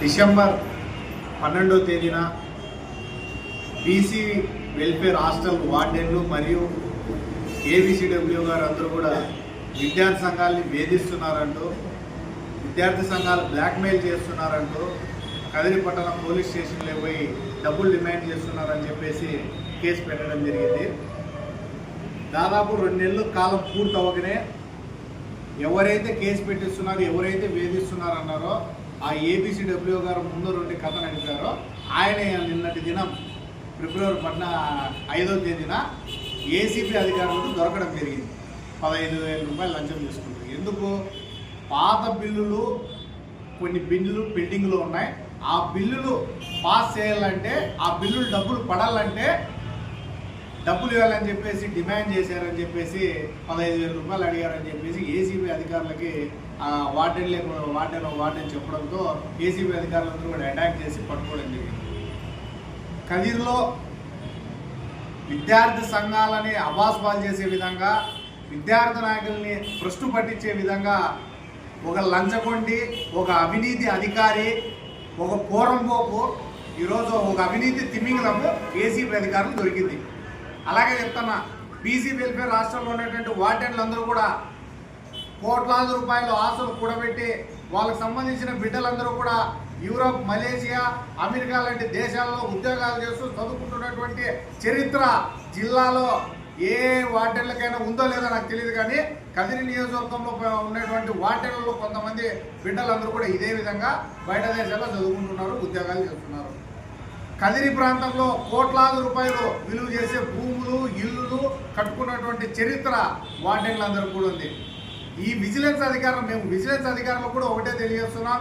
December పన్నెండో తేదీన BC welfare hostel వార్డెన్లు మరియు ఏబిసిడబ్ల్యూ గారు అందరూ కూడా విద్యార్థి సంఘాలని వేధిస్తున్నారంటూ విద్యార్థి సంఘాలు బ్లాక్మెయిల్ చేస్తున్నారంటూ కదిరి పట్టణం పోలీస్ స్టేషన్లో పోయి డబ్బులు డిమాండ్ చేస్తున్నారని చెప్పేసి కేసు పెట్టడం జరిగింది. దాదాపు రెండు నెలలు కాలం పూర్తి అవ్వగానే ఎవరైతే కేసు పెట్టిస్తున్నారో ఎవరైతే వేధిస్తున్నారన్నారో ఆ ఏబిసిడబ్ల్యూ గారు ముందు రెండు కథ నడిపారో ఆయన నిన్నటి దినం ఫిబ్రవరి పద్న ఐదో తేదీన ఏసీబీ అధికారులకు దొరకడం జరిగింది. పదహైదు వేల రూపాయలు లంచం తీసుకుంటారు ఎందుకు? పాత బిల్లులు కొన్ని బిల్లులు పెండింగ్లో ఉన్నాయి. ఆ బిల్లులు పాస్ చేయాలంటే ఆ బిల్లులు డబ్బులు పడాలంటే డబ్బులు ఇవ్వాలని చెప్పేసి డిమాండ్ చేశారని చెప్పేసి పదహైదు వేల రూపాయలు అడిగారని చెప్పేసి ఏసీబీ అధికారులకి వార్డెన్ లేకుండా వార్డెన్ వార్డెన్ చెప్పడంతో ఏసీబీ అధికారులందరూ కూడా అటాక్ చేసి పట్టుకోవడం జరిగింది. కదిర్లో విద్యార్థి సంఘాలని అబాస్పాలు చేసే విధంగా విద్యార్థి నాయకుల్ని భ్రష్టు పట్టించే విధంగా ఒక లంచగొండి ఒక అవినీతి అధికారి ఒక కూరంపోపు ఈరోజు ఒక అవినీతి తిమింగలము ఏసీబీ అధికారులు దొరికింది. అలాగే చెప్తున్నా బీసీ వెల్ఫేర్ రాష్ట్రంలో ఉన్నటువంటి వార్డెన్లందరూ కూడా కోట్లాది రూపాయల ఆశలు కూడబెట్టి వాళ్ళకి సంబంధించిన బిడ్డలందరూ కూడా యూరోప్ మలేషియా అమెరికా లాంటి దేశాల్లో ఉద్యోగాలు చేస్తూ చదువుకుంటున్నటువంటి చరిత్ర జిల్లాలో ఏ వార్డెన్లకైనా ఉందో లేదో నాకు తెలియదు కానీ కదిరి నియోజకవర్గంలో ఉన్నటువంటి వార్డెన్లలో కొంతమంది బిడ్డలందరూ కూడా ఇదే విధంగా బయట దేశాల్లో చదువుకుంటున్నారు ఉద్యోగాలు చేస్తున్నారు. కదిరి ప్రాంతంలో కోట్లాది రూపాయలు విలువ చేసే భూములు ఇల్లులు కట్టుకున్నటువంటి చరిత్ర వార్డెన్లందరూ కూడా ఉంది. ఈ విజిలెన్స్ అధికారులు మేము విజిలెన్స్ అధికారులు కూడా ఒకటే తెలియజేస్తున్నాం.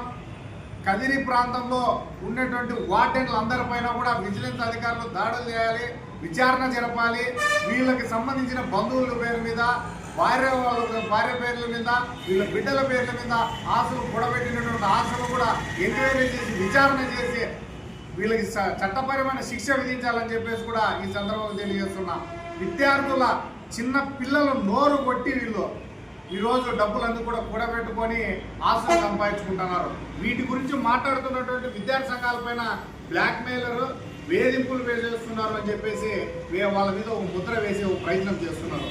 కదిరి ప్రాంతంలో ఉన్నటువంటి వార్డెన్లు అందరిపైన కూడా విజిలెన్స్ అధికారులు దాడులు చేయాలి విచారణ జరపాలి. వీళ్ళకి సంబంధించిన బంధువుల పేరు మీద భార్య భార్య పేర్ల మీద వీళ్ళ బిడ్డల పేర్ల మీద ఆశలు కూడబెట్టినటువంటి ఆశలు కూడా ఎంక్వైరీ చేసి విచారణ చేసి వీళ్ళకి చట్టపరమైన శిక్ష విధించాలని చెప్పేసి కూడా ఈ సందర్భంగా తెలియజేస్తున్నా. విద్యార్థుల చిన్న పిల్లలు నోరు కొట్టి వీళ్ళు ఈరోజు డబ్బులన్నీ కూడా కూడబెట్టుకొని ఆస్తులు సంపాదించుకుంటున్నారు. వీటి గురించి మాట్లాడుతున్నటువంటి విద్యార్థి సంఘాలపైన బ్లాక్మెయిలర్ వేధింపులు వేసేస్తున్నారు అని చెప్పేసి వాళ్ళ మీద ఒక ముద్ర వేసే ఒక ప్రయత్నం చేస్తున్నారు.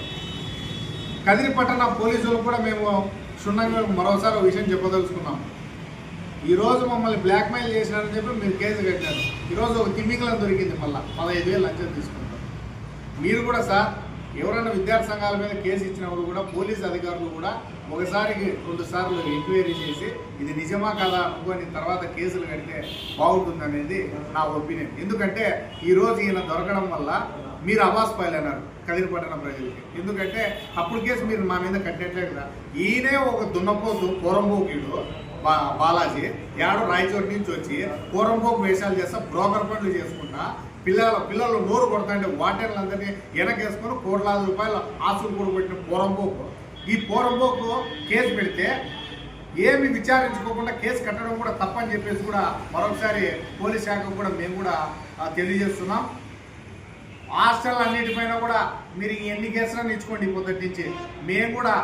కదిరి పట్టణ పోలీసులు కూడా మేము క్షుణ్ణంగా మరోసారి ఒక విషయం చెప్పదలుచుకున్నాం. ఈరోజు మమ్మల్ని బ్లాక్మెయిల్ చేసినారని చెప్పి మీరు కేసు కట్టారు. ఈరోజు ఒక తిమ్మికలం దొరికింది మళ్ళీ. పదహైదు వేలు లంచం తీసుకుంటారు. మీరు కూడా సార్ ఎవరైనా విద్యార్థి సంఘాల మీద కేసు ఇచ్చినప్పుడు కూడా పోలీస్ అధికారులు కూడా ఒకసారికి రెండు సార్లు ఎంక్వైరీ చేసి ఇది నిజమా కదా అనుకోని తర్వాత కేసులు కడితే బాగుంటుందనేది నా ఒపీనియన్. ఎందుకంటే ఈరోజు ఈయన దొరకడం వల్ల మీరు అవాస్ పాలన్నారు కదిరి పట్టణ ప్రజలకి. ఎందుకంటే అప్పుడు కేసు మీరు మా మీద కట్టేట్లే కదా. ఈయనే ఒక దున్నపోతు పొరంబోకీడు. బా బాలాజీ యాడో రాయచోటి నుంచి వచ్చి పూరంబోకు వేషాలు చేస్తా బ్రోకర్ పనులు చేసుకుంటా పిల్లల పిల్లలు నోరు కొడతాంటే వాటర్లందరినీ వెనకేసుకొని కోట్లాది రూపాయలు ఆస్తులు కూడబెట్టిన పెట్టిన ఈ పూరంబోకు కేసు పెడితే ఏమి విచారించుకోకుండా కేసు కట్టడం కూడా తప్పని చెప్పేసి కూడా మరొకసారి పోలీస్ శాఖకు కూడా మేము కూడా తెలియజేస్తున్నాం. హాస్టల్ అన్నిటిపైన కూడా మీరు ఎన్ని కేసులను ఇచ్చుకోండి పొద్దుటి నుంచి. మేము కూడా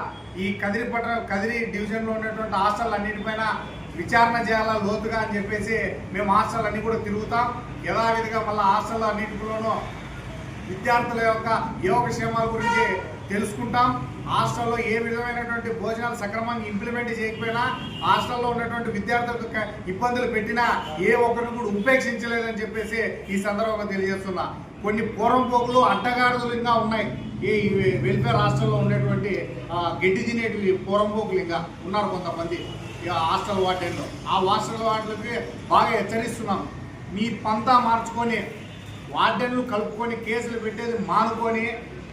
ఈ కదిరి పట్ట కదిరి డివిజన్లో ఉన్నటువంటి హాస్టల్ అన్నిటిపైన విచారణ చేయాలా లోతుగా అని చెప్పేసి మేము హాస్టల్ అన్ని కూడా తిరుగుతాం. యథావిధిగా మళ్ళీ హాస్టల్ అన్నింటిలోనూ విద్యార్థుల యొక్క యోగక్షేమాల గురించి తెలుసుకుంటాం. హాస్టల్లో ఏ విధమైనటువంటి భోజనాలు సక్రమంగా ఇంప్లిమెంట్ చేయకపోయినా హాస్టల్లో ఉన్నటువంటి విద్యార్థులకు ఇబ్బందులు పెట్టినా ఏ ఒక్కరిని కూడా ఉపేక్షించలేదని చెప్పేసి ఈ సందర్భంగా తెలియజేస్తున్నా. కొన్ని పూర్వం పోకులు అడ్డగాడులు ఇంకా ఉన్నాయి. ఈ వెల్ఫేర్ హాస్టల్లో ఉండేటువంటి గడ్డి తినేటివి పూరంపోకులు ఇంకా ఉన్నారు కొంతమంది హాస్టల్ వార్డెన్లో. ఆ హాస్టల్ వార్డులకి బాగా హెచ్చరిస్తున్నాం. మీ పంతా మార్చుకొని వార్డెన్లు కలుపుకొని కేసులు పెట్టేది మానుకొని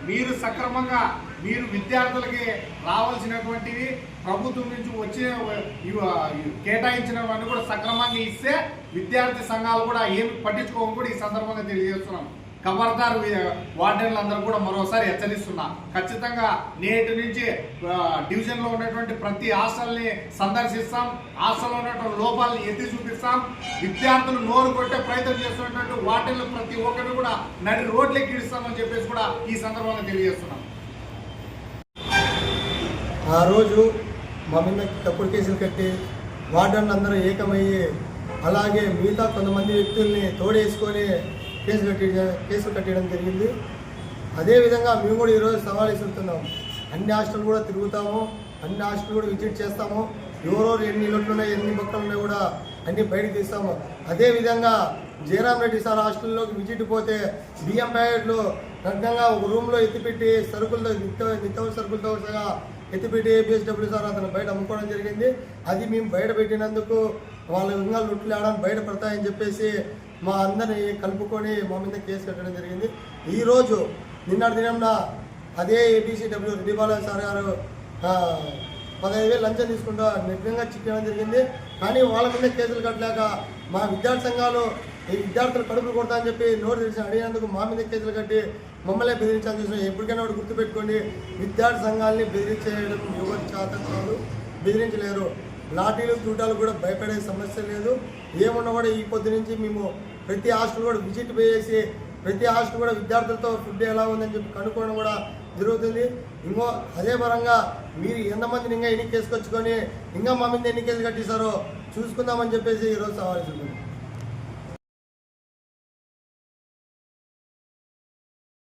మీరు సక్రమంగా మీరు విద్యార్థులకి రావాల్సినటువంటివి ప్రభుత్వం నుంచి వచ్చే కేటాయించినవన్నీ కూడా సక్రమంగా ఇస్తే విద్యార్థి సంఘాలు కూడా ఏమి పట్టించుకోవడం కూడా ఈ సందర్భంగా తెలియజేస్తున్నాం. ఖబర్దార్ వార్డెన్లందరూ కూడా మరోసారి హెచ్చరిస్తున్నా. ఖచ్చితంగా నేటి నుంచి డివిజన్లో ఉన్నటువంటి ప్రతి హాస్టల్ని సందర్శిస్తాం. హాస్టల్లో ఉన్నటువంటి లోపాలను ఎత్తి చూపిస్తాం. విద్యార్థులు నోరు కొట్టే ప్రయత్నం చేస్తున్నటువంటి వార్డెన్లు ప్రతి ఒక్కరిని కూడా నడి రోడ్లు ఎక్కిస్తామని చెప్పేసి కూడా ఈ సందర్భంగా తెలియజేస్తున్నాం. ఆ రోజు మా మీద తప్పుడు కేసులు కట్టి వార్డన్లు అందరూ ఏకమయ్యి అలాగే మిగతా కొంతమంది వ్యక్తుల్ని తోడేసుకొని కేసు కట్టి కేసు కట్టడం జరిగింది. అదేవిధంగా మేము కూడా ఈరోజు సవాల్ ఇస్తున్నాం అన్ని హాస్టల్ కూడా తిరుగుతాము అన్ని హాస్టల్ కూడా విజిట్ చేస్తాము. ఎవరెవరు ఎన్ని ఇళ్ళు ఉన్నాయి ఎన్ని బొక్కలు ఉన్నాయి కూడా అన్ని బయటకు తీస్తాము. అదేవిధంగా జయరామ్ రెడ్డి సార్ హాస్టల్లోకి విజిట్ పోతే బియ్యం ప్యాకెట్లు నగ్నంగా ఒక రూమ్లో ఎత్తిపెట్టి సరుకులతో నిత్య నిత్యావసర సరుకులతో ఎత్తిపెట్టి ఏపీఎస్డబ్ల్యూ సార్ అతను బయట అమ్ముకోవడం జరిగింది. అది మేము బయట పెట్టినందుకు వాళ్ళ ఇంకా లుట్లు ఆడని బయట పడతాయని చెప్పేసి మా అందరిని కలుపుకొని మా మీద కేసు కట్టడం జరిగింది. ఈరోజు నిన్నటి దినంన అదే ఏపీసీడబ్ల్యూ రెడ్డి బాలయ్య సార్ గారు పదహైదు వేలు లంచం తీసుకుంటా నిజంగా చిక్కడం జరిగింది. కానీ వాళ్ళ మీద కేసులు కట్టలేక మా విద్యార్థి సంఘాలు ఈ విద్యార్థులు కడుపులు కొడతా అని చెప్పి నోరు తెలిసి అడిగినందుకు మా మీద కేసులు కట్టి మమ్మల్ని బెదిరించాలని చూసిన ఎప్పటికైనా ఒకటి గుర్తుపెట్టుకోండి. విద్యార్థి సంఘాలని బెదిరించేయడం ఎవరి చేత కాదు బెదిరించలేరు. లాఠీలు తూటాలు కూడా భయపడే సమస్య లేదు. ఏమున్నా కూడా ఈ పొద్దు నుంచి మేము ప్రతి హాస్టల్ కూడా విజిట్ పోయేసి ప్రతి హాస్టల్ కూడా విద్యార్థులతో ఫుడ్ ఎలా ఉందని చెప్పి కనుక్కోవడం కూడా జరుగుతుంది ఇంకో అదే పరంగా మీరు ఎంతమందిని ఇంకా ఎన్ని కేసుకొచ్చుకొని ఇంకా మా మీద ఎన్ని కట్టేశారో చూసుకుందామని చెప్పేసి ఈరోజు సవాల్ చేస్తున్నాం